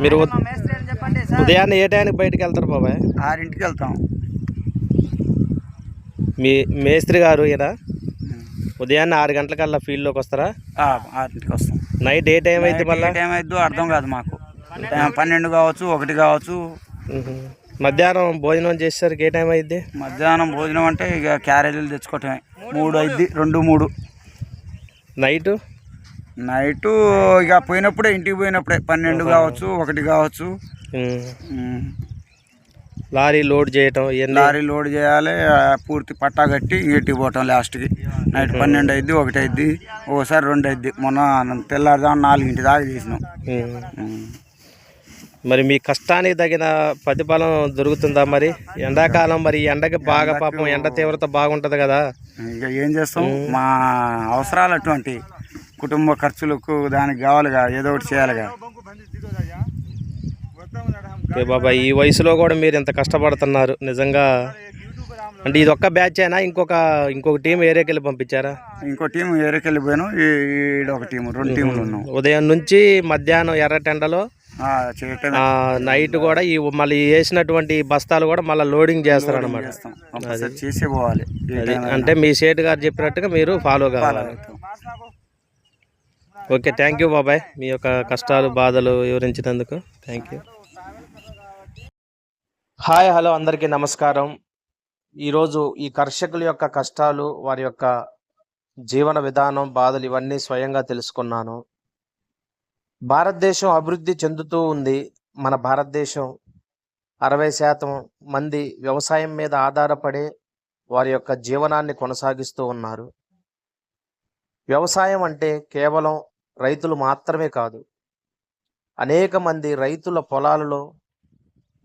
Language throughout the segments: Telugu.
మీరు ఉ- మా మేస్త్రి అని చెప్పండి సార్? ఉదయాన్నే ఏ టైంకి బయటకు వెళ్తారు బాబాయ్? ఆరింటికి వెళ్తాం. మీ మేస్త్రి గారు ఈయన? ఉదయాన్నే ఆరు గంటలకల్లా ఫీల్డ్లోకి వస్తారా? ఆ, ఆరింటికి వస్తాం. నైట్ ఏ టైం అయితే మళ్ళీ ఏ టైం అయిద్దో అర్థం కాదు మాకు. పన్నెండు కావచ్చు ఒకటి కావచ్చు. మధ్యాహ్నం భోజనం చేసేసరికి ఏ టైం అయింది మధ్యాహ్నం భోజనం అంటే ఇక క్యారేజీలు తెచ్చుకోవటమే. మూడు అయిద్ది రెండు మూడు. నైట్? నైట్ ఇక పోయినప్పుడే ఇంటికి పోయినప్పుడే. పన్నెండు కావచ్చు ఒకటి కావచ్చు. లారీ లోడ్ చేయటం లారీ లోడ్ చేయాలి పూర్తి పట్టా కట్టి ఇంటికి పోవటం లాస్ట్కి. నైట్ పన్నెండు అయిద్ది ఒకటి అయిద్ది ఒకసారి రెండు అయిద్ది. మొన్న తెల్లారుదాం నాలుగింటి దాకా చేసినాం. మరి మీ కష్టానికి తగిన ప్రతిఫలం దొరుకుతుందా మరి? ఎండాకాలం మరి ఈ ఎండకి బాగా పాపం ఎండ తీవ్రత బాగుంటది కదా. ఇక ఏం చేస్తాం? మా అవసరాలు అటువంటి కుటుంబ ఖర్చులకు దానికి కావాలిగా ఏదో ఒకటి చేయాలిగా. ఓకే బాబా ఈ వయసులో కూడా మీరు ఇంత కష్టపడుతున్నారు నిజంగా. అంటే ఇది ఒక్క బ్యాచ్ అయినా ఇంకొక ఇంకొక టీం ఏరియాకి వెళ్ళి పంపించారా? ఇంకో టీం ఏరియాకి వెళ్ళిపోయాను. ఈడ ఒక టీం రెండు టీంలు ఉన్నాం. ఉదయం నుంచి మధ్యాహ్నం ఎర్రటెండలో నైట్ కూడా ఈ మళ్ళీ వేసినటువంటి బస్తాలు కూడా మళ్ళీ లోడింగ్ చేస్తారు అనమాట చేసే పోవాలి. అంటే మీ సేటు గారు చెప్పినట్టుగా మీరు ఫాలో కావాలి. ఓకే థ్యాంక్ యూ బాబాయ్. మీ యొక్క కష్టాలు బాధలు వివరించినందుకు థ్యాంక్ యూ. హాయ్ హలో అందరికీ నమస్కారం. ఈరోజు ఈ కర్షకుల యొక్క కష్టాలు వారి యొక్క జీవన విధానం బాధలు ఇవన్నీ స్వయంగా తెలుసుకున్నాను. భారతదేశం అభివృద్ధి చెందుతూ ఉంది. మన భారతదేశం అరవై శాతం మంది వ్యవసాయం మీద ఆధారపడే వారి యొక్క జీవనాన్ని కొనసాగిస్తూ ఉన్నారు. వ్యవసాయం అంటే కేవలం రైతులు మాత్రమే కాదు అనేక మంది రైతుల పొలాలలో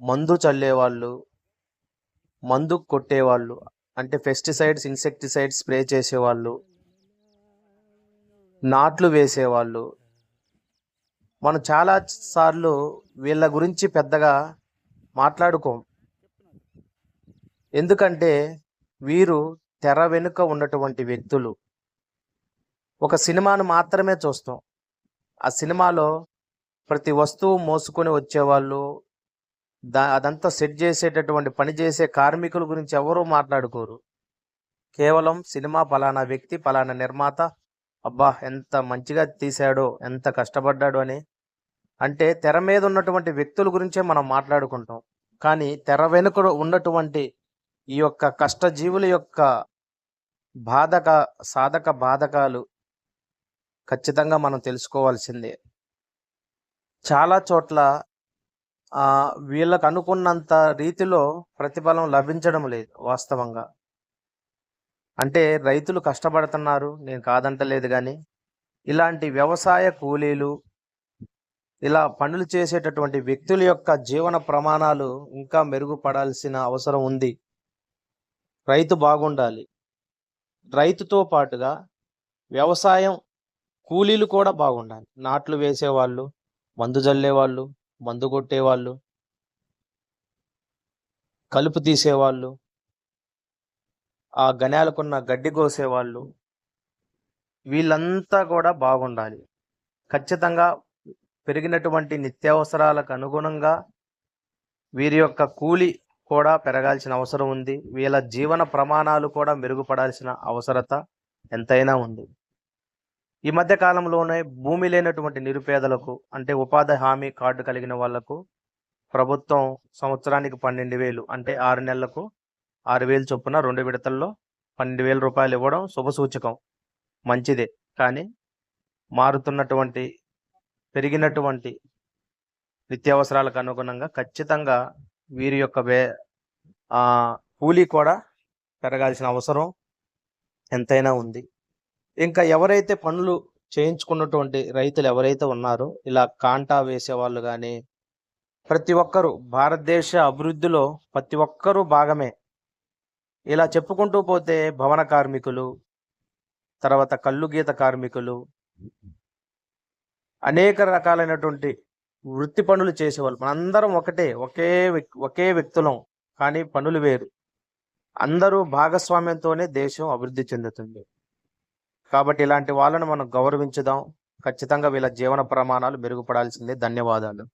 మందు చల్లేవాళ్ళు మందు కొట్టేవాళ్ళు అంటే పెస్టిసైడ్స్ ఇన్సెక్టిసైడ్స్ స్ప్రే చేసేవాళ్ళు నాట్లు వేసేవాళ్ళు మనం చాలా సార్లు వీళ్ళ గురించి పెద్దగా మాట్లాడుకోం. ఎందుకంటే వీరు తెర వెనుక ఉన్నటువంటి వ్యక్తులు. ఒక సినిమాను మాత్రమే చూస్తాం. ఆ సినిమాలో ప్రతి వస్తువు మోసుకొని వచ్చేవాళ్ళు దా అదంతా సెట్ చేసేటటువంటి పని చేసే కార్మికుల గురించి ఎవరూ మాట్లాడుకోరు. కేవలం సినిమా పలానా వ్యక్తి పలానా నిర్మాత అబ్బా ఎంత మంచిగా తీశాడో ఎంత కష్టపడ్డాడు అని అంటే తెర మీద ఉన్నటువంటి వ్యక్తుల గురించే మనం మాట్లాడుకుంటాం. కానీ తెర వెనుక ఉన్నటువంటి ఈ యొక్క కష్టజీవుల యొక్క బాధక సాధక బాధకాలు ఖచ్చితంగా మనం తెలుసుకోవాల్సిందే. చాలా చోట్ల వీళ్ళకు అనుకున్నంత రీతిలో ప్రతిఫలం లభించడం లేదు వాస్తవంగా. అంటే రైతులు కష్టపడుతున్నారు నేను కాదంటలేదు కానీ ఇలాంటి వ్యవసాయ కూలీలు ఇలా పనులు చేసేటటువంటి వ్యక్తుల యొక్క జీవన ప్రమాణాలు ఇంకా మెరుగుపడాల్సిన అవసరం ఉంది. రైతు బాగుండాలి. రైతుతో పాటుగా వ్యవసాయం కూలీలు కూడా బాగుండాలి. నాట్లు వేసేవాళ్ళు మందు జల్లేవాళ్ళు మందు కొట్టేవాళ్ళు కలుపు తీసేవాళ్ళు ఆ గణాలకున్న గడ్డి కోసేవాళ్ళు వీళ్ళంతా కూడా బాగుండాలి. ఖచ్చితంగా పెరిగినటువంటి నిత్యావసరాలకు అనుగుణంగా వీరి యొక్క కూలి కూడా పెరగాల్సిన అవసరం ఉంది. వీళ్ళ జీవన ప్రమాణాలు కూడా మెరుగుపడాల్సిన అవసరత ఎంతైనా ఉంది. ఈ మధ్య కాలంలోనే భూమి లేనటువంటి నిరుపేదలకు అంటే ఉపాధి హామీ కార్డు కలిగిన వాళ్ళకు ప్రభుత్వం సంవత్సరానికి పన్నెండు వేలు అంటే ఆరు నెలలకు ఆరు వేలు చొప్పున రెండు విడతల్లో పన్నెండు వేల రూపాయలు ఇవ్వడం శుభసూచకం మంచిదే. కానీ మారుతున్నటువంటి పెరిగినటువంటి నిత్యావసరాలకు అనుగుణంగా ఖచ్చితంగా వీరి యొక్క వే కూలీ కూడా పెరగాల్సిన అవసరం ఎంతైనా ఉంది. ఇంకా ఎవరైతే పనులు చేయించుకున్నటువంటి రైతులు ఎవరైతే ఉన్నారో ఇలా కాంటా వేసేవాళ్ళు కానీ ప్రతి ఒక్కరూ భారతదేశ అభివృద్ధిలో ప్రతి ఒక్కరూ భాగమే. ఇలా చెప్పుకుంటూ పోతే భవన కార్మికులు తర్వాత కళ్ళు గీత కార్మికులు అనేక రకాలైనటువంటి వృత్తి పనులు చేసేవాళ్ళు. మనందరం ఒకటే ఒకే ఒకే వ్యక్తులం కానీ పనులు వేరు. అందరూ భాగస్వామ్యంతోనే దేశం అభివృద్ధి చెందుతుంది. కాబట్టి ఇలాంటి వాళ్ళను మనం గౌరవించుదాం. ఖచ్చితంగా వీళ్ళ జీవన ప్రమాణాలు మెరుగుపడాల్సిందే. ధన్యవాదాలు.